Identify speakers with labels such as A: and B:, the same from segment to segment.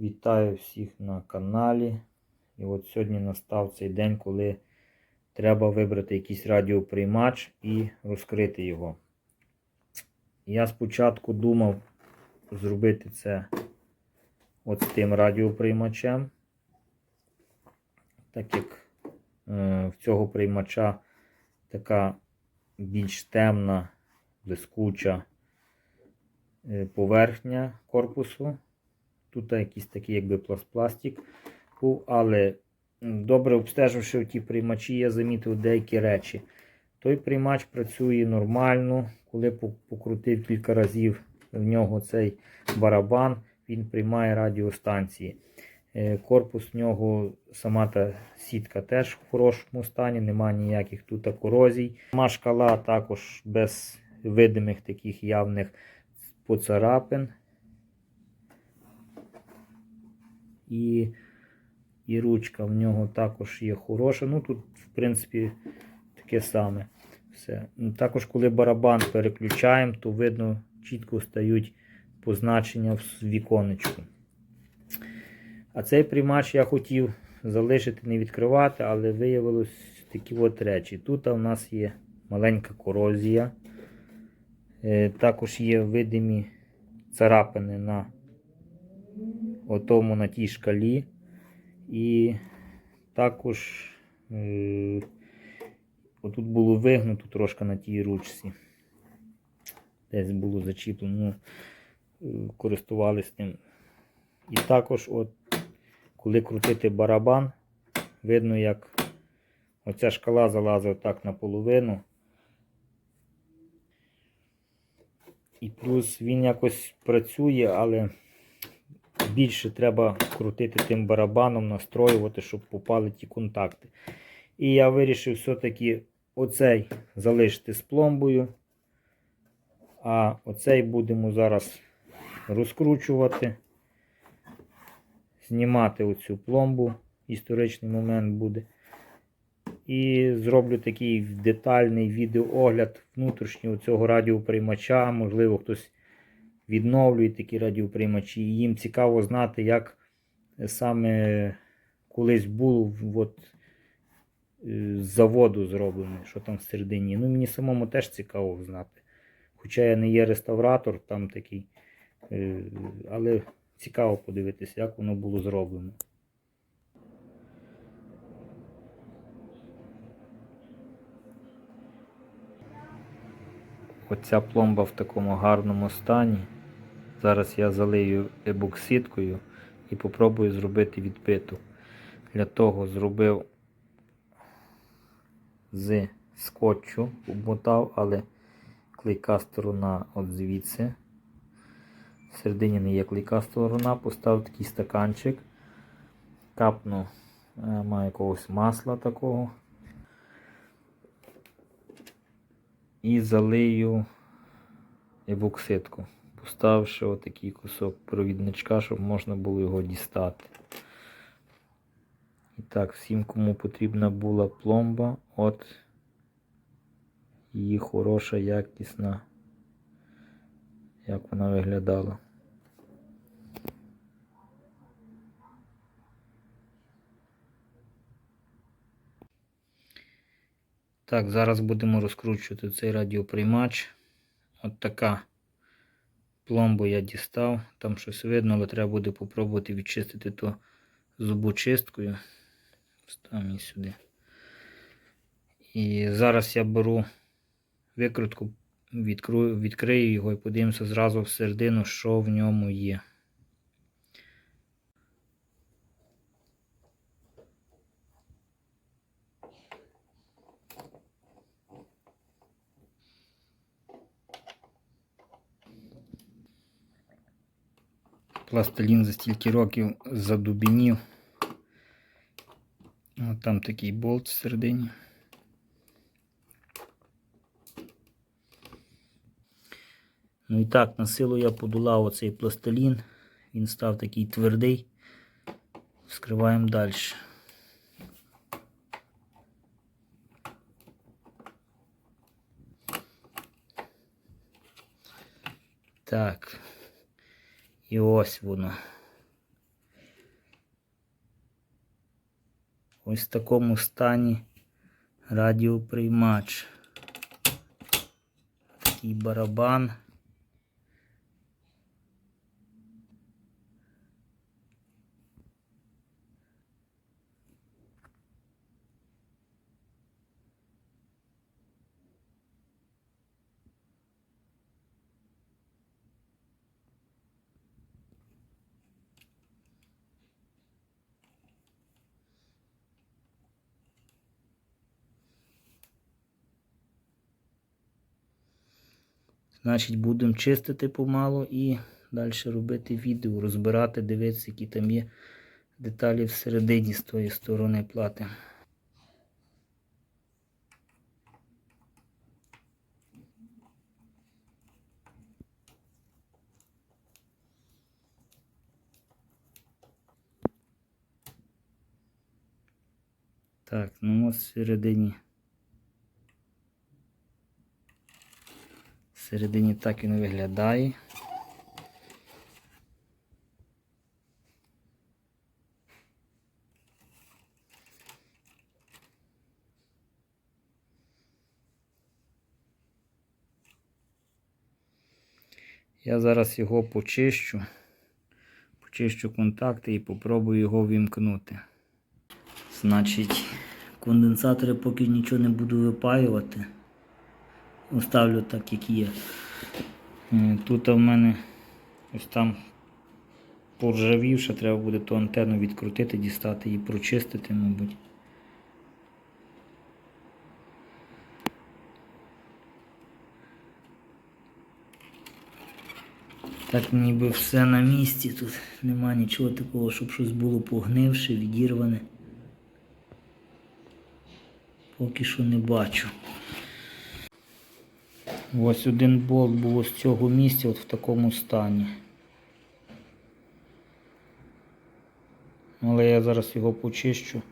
A: Вітаю всіх на каналі. І от сьогодні настав цей день, коли треба вибрати якийсь радіоприймач і розкрити його. Я спочатку думав зробити це от тим радіоприймачем, так як е, в цього приймача така більш темна, блискуча е, поверхня корпусу. Тут якийсь такий якби пластик був, але добре обстеживши ті приймачі, я замітив деякі речі. Той приймач працює нормально, коли покрутив кілька разів в нього цей барабан, він приймає радіостанції. Е, Корпус в нього, сама та сітка теж в хорошому стані, немає ніяких тут корозій. Сама шкала також без видимих таких явних поцарапин. І, і ручка в нього також є хороша. Ну тут, в принципі, таке саме. Все. Також, коли барабан переключаємо, то видно, чітко стають позначення в віконечку. А цей приймач я хотів залишити, не відкривати, але виявилось такі от речі. Тут у нас є маленька корозія. Е, Також є видимі царапини на отому на тій шкалі. І також е, отут було вигнуто трошки на тій ручці. Десь було зачіплено, ну, е, користувались ним. І також, от, коли крутити барабан, видно, як оця шкала залазить так наполовину. І плюс він якось працює, але більше треба крутити тим барабаном, настроювати, щоб попали ті контакти. І я вирішив все-таки оцей залишити з пломбою. А оцей будемо зараз розкручувати, знімати оцю пломбу, історичний момент буде. І зроблю такий детальний відеоогляд внутрішнього цього радіоприймача. Можливо, хтось відновлює такі радіоприймачі. І їм цікаво знати, як саме колись було от, е, з заводу зроблено, що там всередині. Ну, мені самому теж цікаво знати. Хоча я не є реставратор там такий, е, але цікаво подивитися, як воно було зроблено. Оця пломба в такому гарному стані. Зараз я залию ебокситкою і попробую зробити відбиту. Для того зробив з скотчу, обмотав, але клейка сторона от звідси. Всередині не є клейка сторона, поставив такий стаканчик, капну е, маю якогось масла такого. І залию ебокситку, поставивши отакий кусок провідничка, щоб можна було його дістати. І так, всім, кому потрібна була пломба, от її хороша, якісна, як вона виглядала. Так, зараз будемо розкручувати цей радіоприймач. От така пломбу я дістав. Там щось видно, але треба буде попробувати відчистити то зубочисткою. Встав її сюди. І зараз я беру викрутку, відкрию його і подивимося зразу всередину, що в ньому є. Пластилін за стільки років задубінів. От там такий болт всередині. Ну і так, на силу я подолав оцей пластилін. Він став такий твердий. Вскриваємо далі. Так. І ось воно. Ось в такому стані радіоприймач. Такий барабан. Значить, будемо чистити помалу і далі робити відео, розбирати, дивитися, які там є деталі всередині з тої сторони плати. Так, ну ось всередині. Всередині так він виглядає. Я зараз його почищу, почищу контакти і попробую його вімкнути. Значить, конденсатори поки нічого не буду випаювати. Оставлю так, як є. Е, Тут в мене ось там поржавівше, треба буде ту антенну відкрутити, дістати і прочистити, мабуть. Так ніби все на місці, тут нема нічого такого, щоб щось було погнивше, відірване. Поки що не бачу. Ось один болт був з цього місця от в такому стані. Але я зараз його почищу.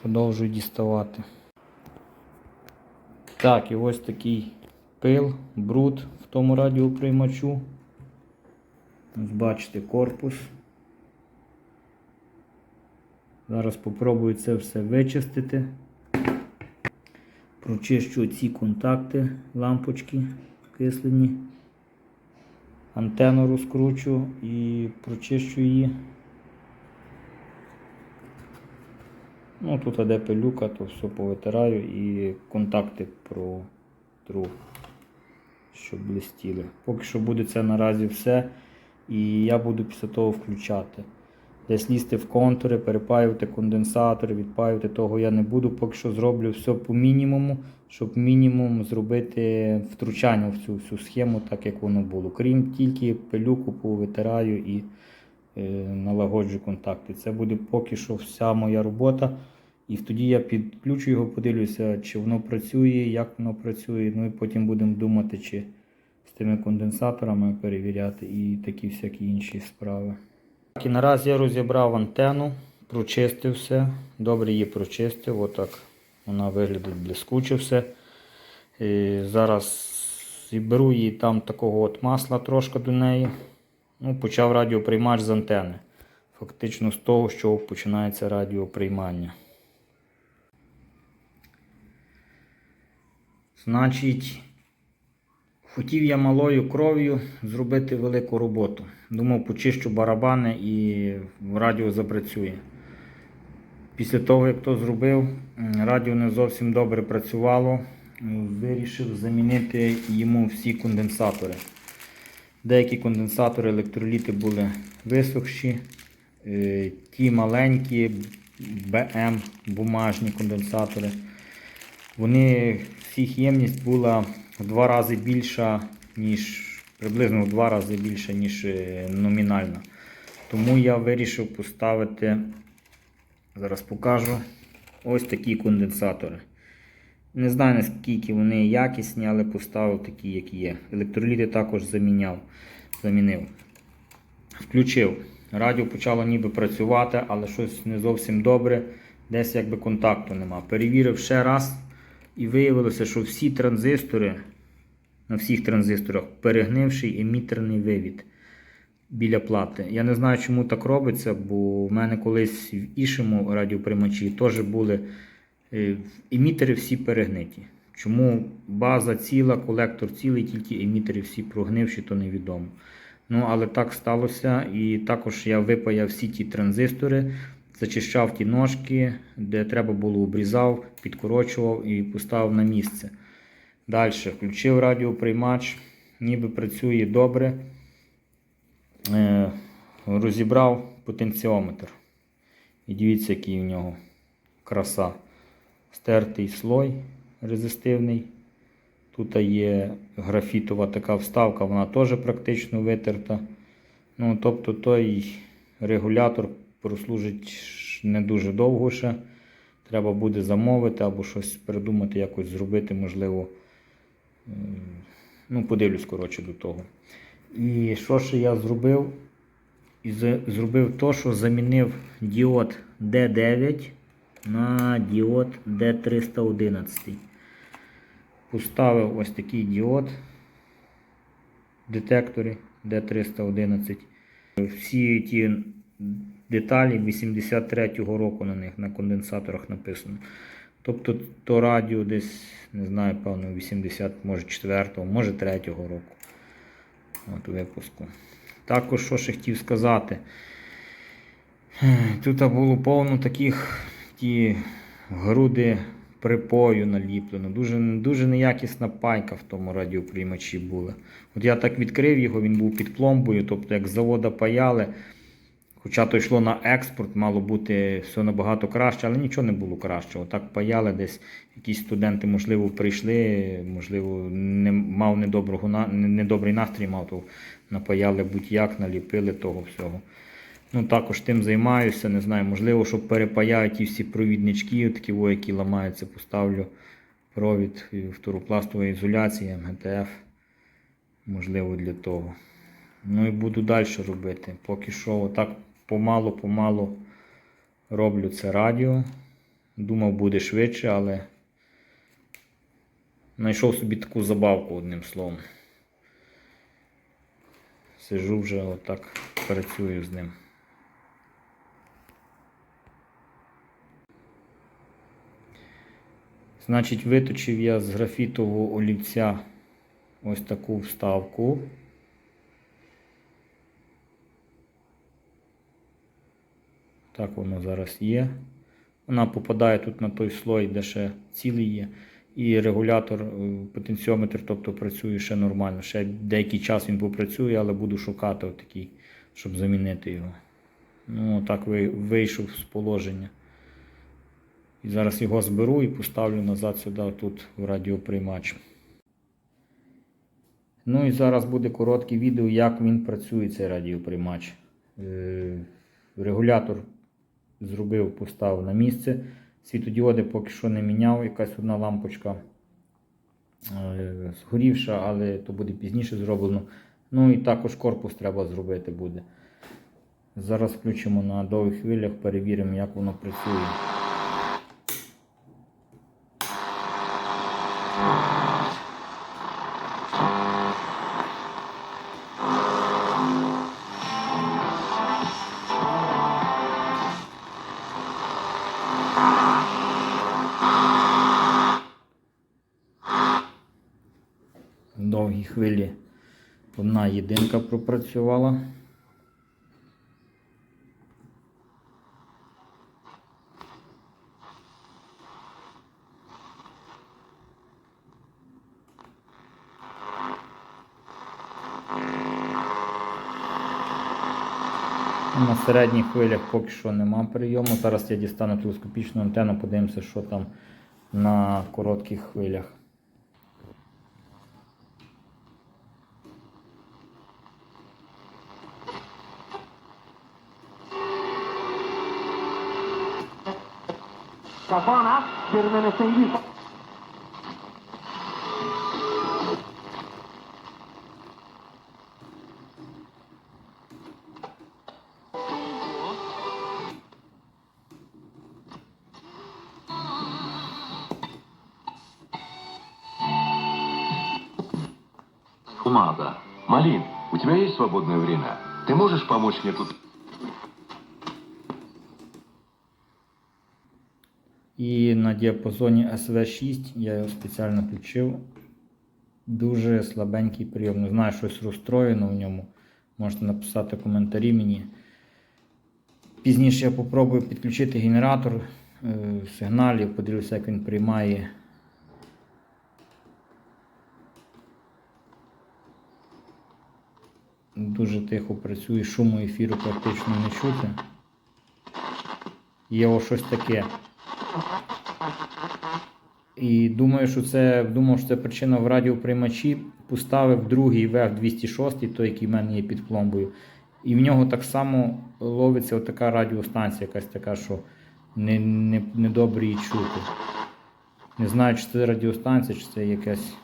A: Продовжую діставати. Так, і ось такий пил, бруд в тому радіоприймачу. Ось бачите корпус. Зараз спробую це все вичистити. Прочищу ці контакти, лампочки кислені. Антенну розкручу і прочищу її. Ну, тут де пилюка, то все повитираю і контакти протру, щоб блистіли. Поки що буде це наразі все. І я буду після того включати. Десь лізти в контури, перепаювати конденсатори, відпаювати того я не буду. Поки що зроблю все по мінімуму, щоб мінімум зробити втручання в цю всю схему, так як воно було. Крім тільки пилюку повитираю і е, налагоджу контакти. Це буде поки що вся моя робота. І тоді я підключу його, подивлюся, чи воно працює, як воно працює. Ну і потім будемо думати, чи з тими конденсаторами перевіряти і такі всякі інші справи. Так, і наразі я розібрав антенну, прочистив все. Добре її прочистив. Отак вона виглядає блискуче все. І зараз беру її там такого от масла трошки до неї. Ну, Почав радіоприймач з антени. Фактично з того, що починається радіоприймання. Значить, хотів я малою кров'ю зробити велику роботу. Думав, почищу барабани і радіо запрацює. Після того, як то зробив, радіо не зовсім добре працювало. Вирішив замінити йому всі конденсатори. Деякі конденсатори електроліти були висохші, е, ті маленькі БМ бумажні конденсатори. Вони всіх ємність була в два рази більша, ніж приблизно в два рази більша, ніж е, номінальна. Тому я вирішив поставити, зараз покажу, ось такі конденсатори. Не знаю наскільки вони якісні, але поставив такі, які є. Електроліти також заміняв, замінив. Включив. Радіо почало ніби працювати, але щось не зовсім добре. Десь якби контакту нема. Перевірив ще раз і виявилося, що всі транзистори, на всіх транзисторах перегнивший емітерний вивід. біля плати. Я не знаю, чому так робиться, бо в мене колись в іншому радіоприймачі теж були е, емітери всі перегниті. Чому база ціла, колектор цілий, тільки емітери всі прогнивші, то невідомо. Ну, але так сталося. І також я випаяв всі ті транзистори, зачищав ті ножки, де треба було обрізав, підкорочував і поставив на місце. Далі включив радіоприймач, ніби працює добре. Е, розібрав потенціометр. І дивіться, який у нього краса. Стертий слой резистивний. Тут є графітова така вставка, вона теж практично витерта. Ну, тобто той регулятор прослужить не дуже довго ще. Треба буде замовити або щось придумати, якось зробити, можливо. Ну, подивлюсь, коротше, до того. І що ще я зробив? І зробив то, що замінив діод D9 на діод D311. Поставив ось такий діод детектори D311. Всі ті деталі 83-го року на них на конденсаторах написано. Тобто то радіо десь, не знаю, певно, 80, може 4-го, може 3-го року. От випуску. Також, що ще хотів сказати. Тут було повно таких ті груди припою наліплено. Дуже, дуже неякісна пайка в тому радіоприймачі була. От я так відкрив його, він був під пломбою, тобто як з завода паяли. Хоча то йшло на експорт, мало бути все набагато краще, але нічого не було кращого. Так паяли десь якісь студенти, можливо, прийшли, можливо, не мав недоброго недобрий настрій, мав то напаяли будь-як, наліпили того всього. Ну, також тим займаюся, не знаю, можливо, щоб перепаяти ті всі провіднички, такі, о, які ламаються, поставлю провід і фторопластової ізоляції, МГТФ. Можливо, для того. Ну і буду далі робити. Поки що отак помалу-помалу роблю це радіо. Думав, буде швидше, але знайшов собі таку забавку одним словом. Сижу вже отак, працюю з ним. Значить, виточив я з графітового олівця ось таку вставку. Так воно зараз є. Вона попадає тут на той слой, де ще цілий є. І регулятор, е, потенціометр, тобто працює ще нормально. Ще деякий час він попрацює, але буду шукати отакий, щоб замінити його. Ну, так вийшов з положення. І зараз його зберу і поставлю назад сюди, тут в радіоприймач. Ну і зараз буде коротке відео, як він працює, цей радіоприймач. Е, Регулятор зробив, поставив на місце. Світодіоди поки що не міняв, якась одна лампочка е, згорівша, але то буде пізніше зроблено. Ну і також корпус треба зробити буде. Зараз включимо на довгих хвилях, перевіримо, як воно працює. Хвилі одна єдинка пропрацювала. На середніх хвилях поки що нема прийому. Зараз я дістану телескопічну антенну, подивимося, що там на коротких хвилях.
B: Sürmeneseydi.
C: Мада, Малин, у тебя есть свободное время? Ты можешь помочь мне тут?
A: І на діапазоні SV6 я його спеціально включив. Дуже слабенький прийом. Не знаю, щось розстроєно в ньому. Можете написати коментарі мені. Пізніше я попробую підключити генератор е, сигналів, подивлюся, як він приймає. Дуже тихо працює, шуму ефіру практично не чути. Є ось щось таке. І думаю, що це думав, що це причина в радіоприймачі. Поставив другий VF 206, той, який в мене є під пломбою. І в нього так само ловиться така радіостанція, якась така, що не, не, недобре її чути. Не знаю, чи це радіостанція, чи це якась.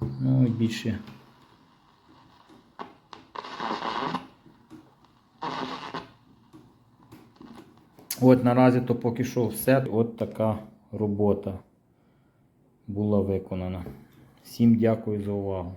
A: Ну і більше. От наразі то поки що все. От така робота була виконана. Всім дякую за увагу.